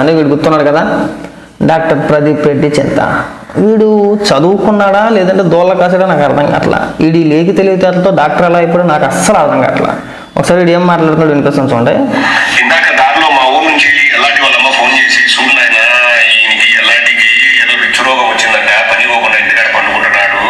అని వీడు గుర్తున్నాడు కదా? డాక్టర్ ప్రదీప్ రెడ్డి చెత్త. వీడు చదువుకున్నాడా? లేదంటే దోళ్ళ కాసాడా? నాకు అర్థం కావట్లా. వీడి లేకి తెలివితేటలతో డాక్టర్ ఎలా అయిపోయాడో నాకు అస్సలు అర్థం కావట్లా. ఒకసారి వీడు ఏం మాట్లాడుతున్నాడు వినిపిస్తాను చూడండి. ఇందాక దారిలో మా ఊరు నుంచి ఎల్లాంటి వాళ్ళమ్మ ఫోన్ చేసి ఏదో పిచ్చి రోగం వచ్చిందంట పని పోకుండా ఇంటికాడ పండుకుంటున్నాడు.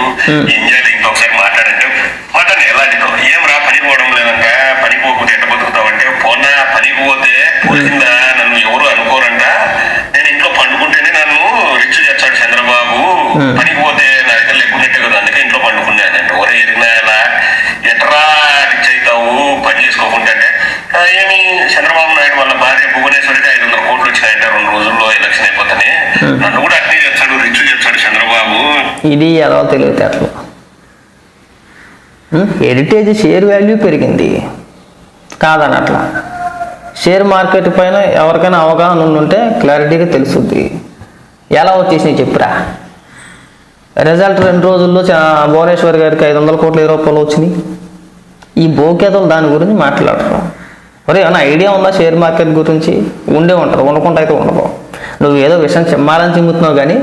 చంద్రబాబు పని పోతే నా దగ్గర లేకున్నట్టే కదా అందుకే ఇంట్లో పండుకున్నానంట ఒరే ఎరిగినా ఎలా? ఎట్రా రిచ్ అవుతావు పని చేసుకోకుండా అంటే "ఆ, ఏమి చంద్రబాబు నాయుడు వాళ్ళ భార్య భువనేశ్వరికి ఐదు వందల కోట్లు వచ్చినాయంట రెండు రోజుల్లో ఎలక్షన్ అయిపోతానే. నన్ను కూడా అట్నే చేస్తాడు రిచ్ చేస్తాడు చంద్రబాబు. ఇది ఎలా తెలివితేటలు హెరిటేజ్ షేర్ వాల్యూ పెరిగింది. కాదనట్లా. షేర్ మార్కెట్ పైన ఎవరికైనా అవగాహన ఉంటే క్లారిటీగా తెలుసుద్ది. ఎలా వచ్చేసినాయి చెప్పురా? రిజల్ట్ రెండు రోజుల్లో చా- భువనేశ్వర్ గారికి ఐదు వందల కోట్ల ఇరవై రూపాయలు వచ్చినాయి. ఈ బోకేతలు దాని గురించి మాట్లాడరు. మరి ఏమైనా ఐడియా ఉందా షేర్ మార్కెట్ గురించి? ఉండే ఉంటారు ఉండకుండా అయితే ఉండదు నువ్వు ఏదో విషయం చెమ్మాలని చిమ్ముతున్నావు కానీ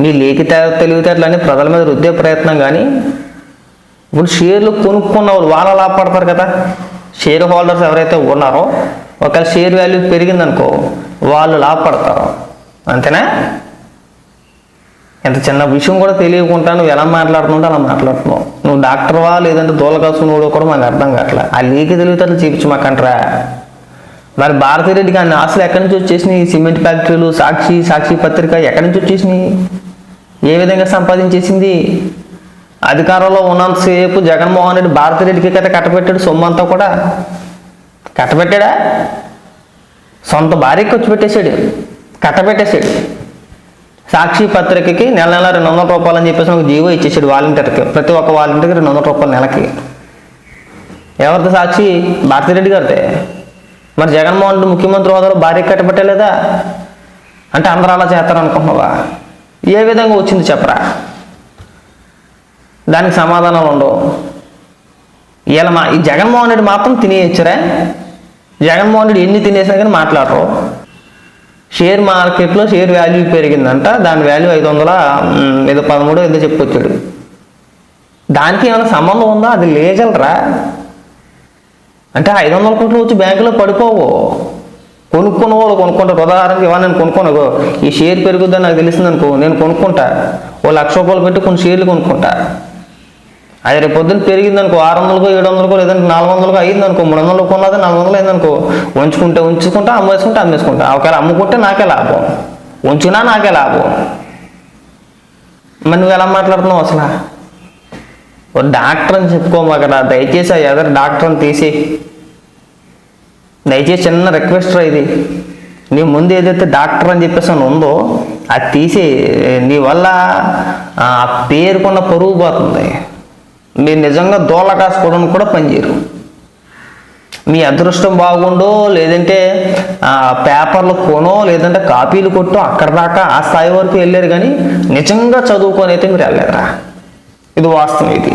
నీ లేకి తెలివితేటలని ప్రజల మీద రుద్దే ప్రయత్నం కానీ ఇప్పుడు షేర్లు కొనుక్కున్న వాళ్ళు వాళ్ళ లాభపడతారు కదా. షేర్ హోల్డర్స్ ఎవరైతే ఉన్నారో ఒకవేళ షేర్ వాల్యూ పెరిగిందనుకో వాళ్ళు లాభపడతారు. అంతేనా? ఎంత చిన్న విషయం కూడా తెలియకుండా నువ్వు ఎలా మాట్లాడుతుంటే అలా మాట్లాడుతున్నావు. నువ్వు డాక్టర్వా లేదంటే దూలకాసునుడు కూడా మాకు అర్థం కావట్లే ఆ లీకి తెలివితేటలు చూపించు మాకంటరా మరి భారతిరెడ్డికి అన్ని ఆశలు ఎక్కడి నుంచి వచ్చేసినాయి? సిమెంట్ ఫ్యాక్టరీలు సాక్షి సాక్షి పత్రిక ఎక్కడి నుంచి వచ్చేసినాయి? ఏ విధంగా సంపాదించేసింది? అధికారంలో ఉన్నంతసేపు జగన్మోహన్ రెడ్డి భారతిరెడ్డికి కదా కట్టబెట్టాడు? సొమ్ము అంతా కూడా. కట్టబెట్టాడా? సొంత భార్యకి వచ్చి పెట్టేశాడు. కట్టబెట్టేశాడు. సాక్షి పత్రికకి నెల నెల రెండు వందల రూపాయలు అని చెప్పేసి ఒక జీవో ఇచ్చేసాడు వాలంటీర్కి. ప్రతి ఒక్క వాలంటీర్కి రెండు వందల రూపాయలు నెలకి. ఎవరిది సాక్షి? భారతిరెడ్డి గారిదే. మరి జగన్మోహన్ రెడ్డి ముఖ్యమంత్రి హోదాలో భార్య కట్టబట్టలేదా? అంటే అందరూ అలా చేస్తారనుకుంటున్నావా? ఏ విధంగా వచ్చింది చెప్పరా? దానికి సమాధానాలు ఉండవు. ఇలా మా ఈ జగన్మోహన్ రెడ్డి మాత్రం తినేయచ్చురా? జగన్మోహన్ రెడ్డి ఎన్ని తినేసినా కానీ మాట్లాడరు. షేర్ మార్కెట్లో షేర్ వాల్యూ పెరిగిందంట. దాని వాల్యూ ఐదు వందల ఏదో పదమూడు ఏదో చెప్పొచ్చాడు. దానికి ఏమైనా సంబంధం ఉందా? అది లేగలరా అంటే ఐదు వందల కోట్లు వచ్చి బ్యాంకులో పడిపోవు. కొనుక్కున్న వాళ్ళు కొనుక్కుంటారు. ఉదాహరణకి ఇవాళ నేను కొనుక్కోను ఈ షేర్ పెరుగుద్దని నాకు తెలిసిందనుకో నేను కొనుక్కుంటా. ఓ లక్ష రూపాయలు పెట్టి కొన్ని షేర్లు కొనుక్కుంటా. అది రేపు పొద్దున్న పెరిగింది అనుకో ఆరు వందలకో ఏడు వందలకో లేదంటే నాలుగు వందలకో అయింది అనుకో మూడు వందలు కొన్నది నాలుగు వందలు అయింది అనుకో ఉంచుకుంటే ఉంచుకుంటా అమ్మేసుకుంటే అమ్మేసుకుంటా. ఒకవేళ అమ్ముకుంటే నాకే లాభం. ఉంచినా నాకే లాభం. మరి నువ్వు ఎలా మాట్లాడుతున్నావు అసలు? ఓ డాక్టర్ అని చెప్పుకోమాకరా దయచేసి ఆ ఎదరు డాక్టర్ని తీసి దయచేసి చిన్న రిక్వెస్ట్ ఇది. నీ ముందు ఏదైతే డాక్టర్ అని చెప్పేసి అని ఉందో అది తీసి నీ వల్ల ఆ పేరుకున్న పరువు పోతుంది. మీరు నిజంగా దోళ్ళ కాసుకోవడానికి కూడా పనిచేయరు మీ అదృష్టం బాగుండో లేదంటే ఆ, పేపర్లు కొనో లేదంటే కాపీలు కొట్టో అక్కడ దాకా ఆ స్థాయి వరకు వెళ్ళారు కానీ నిజంగా చదువుకొని అయితే మీరు వెళ్ళారా ఇది వాస్తవం ఇది.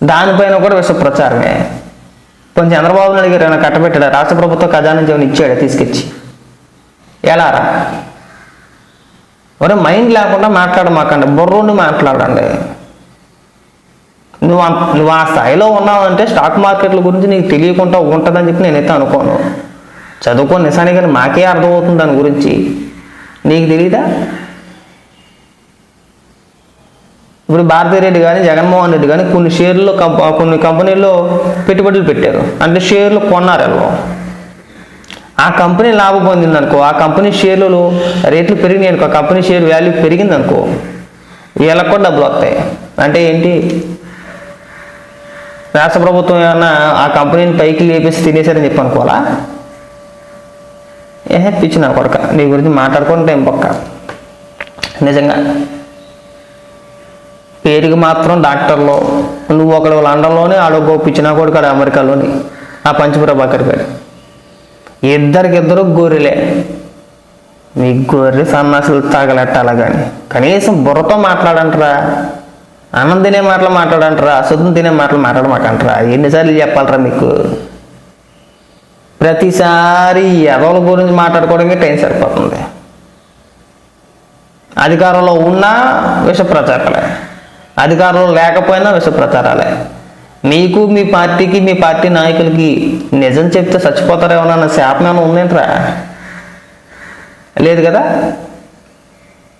దానిపైన కూడా విష ప్రచారమే. కొంచెం చంద్రబాబు నాయుడు గారు ఏమైనా కట్టబెట్టాడా? రాష్ట్ర ప్రభుత్వం ఖజానా జీవన ఇచ్చాడా తీసుకొచ్చి? ఎలారా? ఒరే మైండ్ లేకుండా మాట్లాడమాకండి. బుర్రుండి మాట్లాడండి. నువ్వు నువ్వు ఆ స్థాయిలో ఉన్నావంటే స్టాక్ మార్కెట్ల గురించి నీకు తెలియకుండా ఉంటుందని చెప్పి నేనైతే అనుకోను. చదువుకో నిజానికి కానీ మాకే అర్థమవుతుంది దాని గురించి. నీకు తెలియదా ఇప్పుడు భారతీరెడ్డి కానీ జగన్మోహన్ రెడ్డి కానీ కొన్ని షేర్లు కొన్ని కంపెనీల్లో పెట్టుబడులు పెట్టారు. అంటే షేర్లు కొన్నారు వాళ్ళు ఆ కంపెనీ లాభం పొందింది అనుకో ఆ కంపెనీ షేర్లు రేట్లు పెరిగినాయి అనుకో ఆ కంపెనీ షేర్ వాల్యూ పెరిగింది అనుకో వీళ్ళకి కూడా డబ్బులు వస్తాయి. అంటే ఏంటి? రాష్ట్ర ప్రభుత్వం ఏమన్నా ఆ కంపెనీని పైకి లేపేసి తినేశారని చెప్పి అనుకోవాలా? ఏ పిచ్చి నా కొడక. నీ గురించి మాట్లాడుకుని టైం పక్క. నిజంగా. పేరుకి మాత్రం డాక్టర్లో నువ్వు ఒకడు లండన్లోనే ఆడొక పిచ్చిన కొడుకు ఆడు అమెరికాలోని ఆ పంచప్రభాకర్ గారు ఇద్దరికిద్దరు గొర్రెలే. మీ గొర్రె సన్నాసులు తాగలెట్టాలా కానీ. కనీసం బుర్రతో మాట్లాడంటారా. అన్నం తినే మాటలు మాట్లాడంటారా అశుద్ధం తినే మాటలు మాట్లాడమాకంటారా? ఎన్నిసార్లు చెప్పాలరా మీకు? ప్రతిసారి ఎదవల గురించి మాట్లాడుకోవడానికి టైం సరిపోతుంది. అధికారంలో ఉన్నా విష ప్రచారాలే అధికారంలో లేకపోయినా విష ప్రచారాలే మీకు మీ పార్టీకి మీ పార్టీ నాయకులకి నిజం చెప్తే చచ్చిపోతారేమో అన్న శాపమేమో ఉందేంట్రా? లేదు కదా?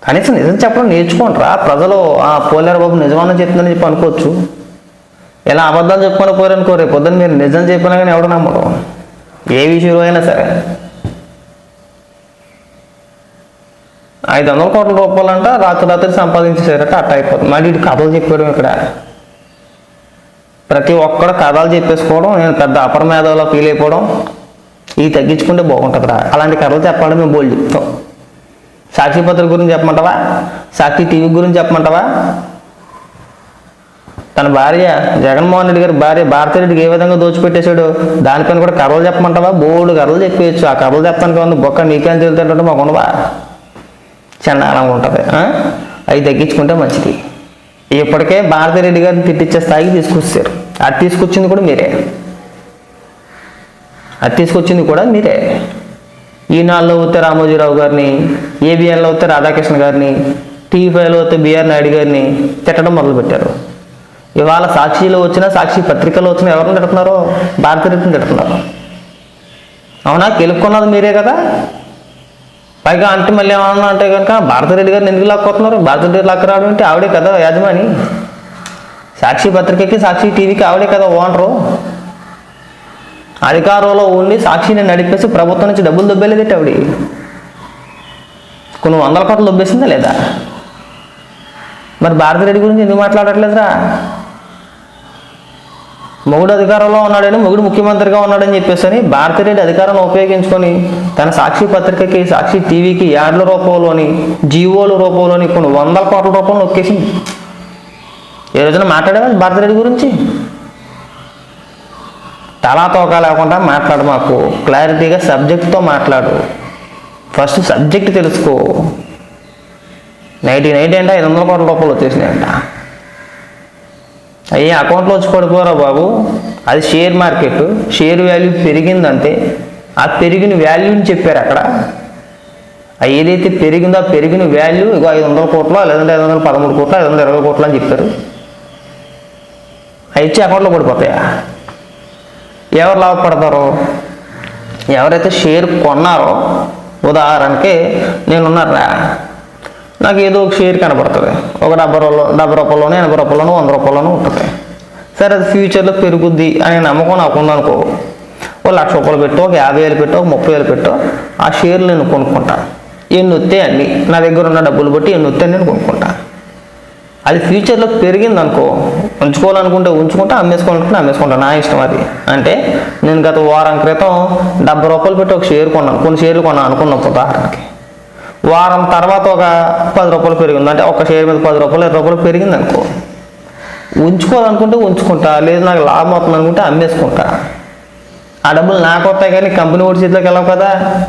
కనీసం నిజం చెప్పడం నేర్చుకోండి రా. ప్రజలు ఆ పోలేరు బాబు నిజమని చెప్తుందని చెప్పి అనుకోవచ్చు. ఇలా అబద్ధాలు చెప్పుకొని పోయారనుకో రేపు పొద్దున్న మీరు నిజం చెప్పినా కానీ ఎవడు నమ్మడం. ఏ విషయంలో అయినా సరే. ఐదు వందల కోట్ల రూపాయలంట రాత్రి రాత్రి సంపాదించేసారట అట్ట అయిపోతుంది. మళ్ళీ ఇటు కథలు చెప్పాడు ఇక్కడ. ప్రతి ఒక్కడు కథలు చెప్పేసుకోవడం నేను పెద్ద అపర ఫీల్ అయిపోవడం ఇవి తగ్గించుకుంటే బాగుంటుందిరా అలాంటి కథలు చెప్పాలని మేము బోల్డ్ చెప్తాం. సాక్షిపత్ర గురించి చెప్పమంటావా? సాక్షి టీవీ గురించి చెప్పమంటావా? తన భార్య జగన్మోహన్ రెడ్డి గారి భార్య భారతిరెడ్డికి ఏ విధంగా దోచిపెట్టేశాడు? దానిపైన కూడా కర్రలు చెప్పమంటావా? బోల్డ్ కర్రలు చెప్పేయచ్చు. ఆ కర్రలు చెప్పడానికి ఉంది బొక్క నీకేం తెలుతుంటే మాకు ఉండవా? చండాలంగా ఉంటుంది అవి తగ్గించుకుంటే మంచిది. ఇప్పటికే భారతిరెడ్డి గారిని తిట్టించే స్థాయికి తీసుకొచ్చారు. అది తీసుకొచ్చింది కూడా మీరే. అది తీసుకొచ్చింది కూడా మీరే. ఈనాడులో వస్తే రామోజీరావు గారిని ఏబిఎన్లో వస్తే రాధాకృష్ణ గారిని టీవీ ఫైవ్లో వస్తే బిఆర్ నాయుడు గారిని తిట్టడం మొదలుపెట్టారు. ఇవాళ సాక్షిలో వచ్చిన సాక్షి పత్రికలో వచ్చిన ఎవరిని తిడుతున్నారో? భారతిరెడ్డిని తిడుతున్నారు. అవునా? గెలుపుకున్నది మీరే కదా. పైగా అంటే మళ్ళీ ఏమన్నా అంటే కనుక భారతరెడ్డి గారిని ఎందుకు లాక్కొస్తున్నారు? భారతరెడ్డి లాక్ రావడం అంటే ఆవిడే కదా యాజమాని. సాక్షి పత్రికకి సాక్షి టీవీకి ఆవిడే కదా ఓనరు. అధికారంలో ఉండి సాక్షిని నడిపేసి ప్రభుత్వం నుంచి డబ్బులు దొబ్బేలేదేటి ఆవిడ? కొన్ని వందల కోట్లు దొబ్బేసిందా లేదా? మరి భారతిరెడ్డి గురించి ఎందుకు మాట్లాడట్లేదురా? మొగుడు అధికారంలో ఉన్నాడని మొగుడు ముఖ్యమంత్రిగా ఉన్నాడని చెప్పేసి అని భారతిరెడ్డి అధికారాన్ని ఉపయోగించుకొని తన సాక్షి పత్రికకి సాక్షి టీవీకి యాడ్ల రూపంలోని జీవోల రూపంలోని కొన్ని వందల కోట్ల రూపంలో నొక్కేసింది. ఏ రోజున మాట్లాడేవాళ్ళు భారతిరెడ్డి గురించి? తలాతోక లేకుండా మాట్లాడు మాకు. క్లారిటీగా సబ్జెక్ట్తో మాట్లాడు. ఫస్ట్ సబ్జెక్ట్ తెలుసుకో. నైన్టీ నైట్ అంటే ఐదు వందల కోట్ల రూపాయలు వచ్చేసినాయంట అయ్యే అకౌంట్లో వచ్చి పడిపోరా బాబు? అది షేర్ మార్కెట్. షేర్ వాల్యూ పెరిగిందంటే ఆ పెరిగిన వాల్యూని చెప్పారు అక్కడ. ఆ ఏదైతే పెరిగిందో ఆ పెరిగిన వాల్యూ ఇగో ఐదు వందల కోట్ల లేదంటే ఐదు వందల పదమూడు కోట్ల ఐదు వందల ఇరవై కోట్లు అని చెప్పారు. అవి ఇచ్చి అకౌంట్లో పడిపోతాయా? ఎవరు లాభపడతారు? ఎవరైతే షేర్ కొన్నారో ఉదాహరణకి నేనున్నారా నాకు ఏదో ఒక షేర్ కనబడుతుంది. ఒక డెబ్బై రూపాయలు డెబ్బై రూపాయల్లోనే ఎనభై రూపాయలను వంద రూపాయలను ఉంటుంది. సరే అది ఫ్యూచర్లో పెరుగుద్ది అనే నమ్మకం నాకు ఉందనుకో ఓ లక్ష రూపాయలు పెట్టో ఒక యాభై వేలు పెట్టో ఒక ముప్పై వేలు పెట్టో ఆ షేర్లు నేను కొనుక్కుంటాను ఎన్ని వస్తాయి అన్ని నా దగ్గర ఉన్న డబ్బులు బట్టి ఎన్ని వస్తాయి నేను కొనుక్కుంటాను అది ఫ్యూచర్లో పెరిగింది అనుకో ఉంచుకోవాలనుకుంటే ఉంచుకుంటా అమ్మేసుకోవాలనుకుంటే అమ్మేసుకుంటా నా ఇష్టం అది. అంటే నేను గత వారం క్రితం డెబ్బై రూపాయలు పెట్టి ఒక షేర్ కొన్నాను. కొన్ని షేర్లు కొన్నాను అనుకున్నాను ఉదాహరణకి. వారం తర్వాత ఒక పది రూపాయలు పెరిగింది. అంటే ఒక షేర్ మీద పది రూపాయలు ఇరవై రూపాయలు పెరిగింది అనుకో. ఉంచుకోవాలనుకుంటే ఉంచుకుంటా లేదు నాకు లాభం అవుతుంది అనుకుంటే అమ్మేసుకుంటా. ఆ డబ్బులు నాకు వస్తాయి కానీ కంపెనీ ఓడి చేతిలోకి వెళ్ళవు కదా.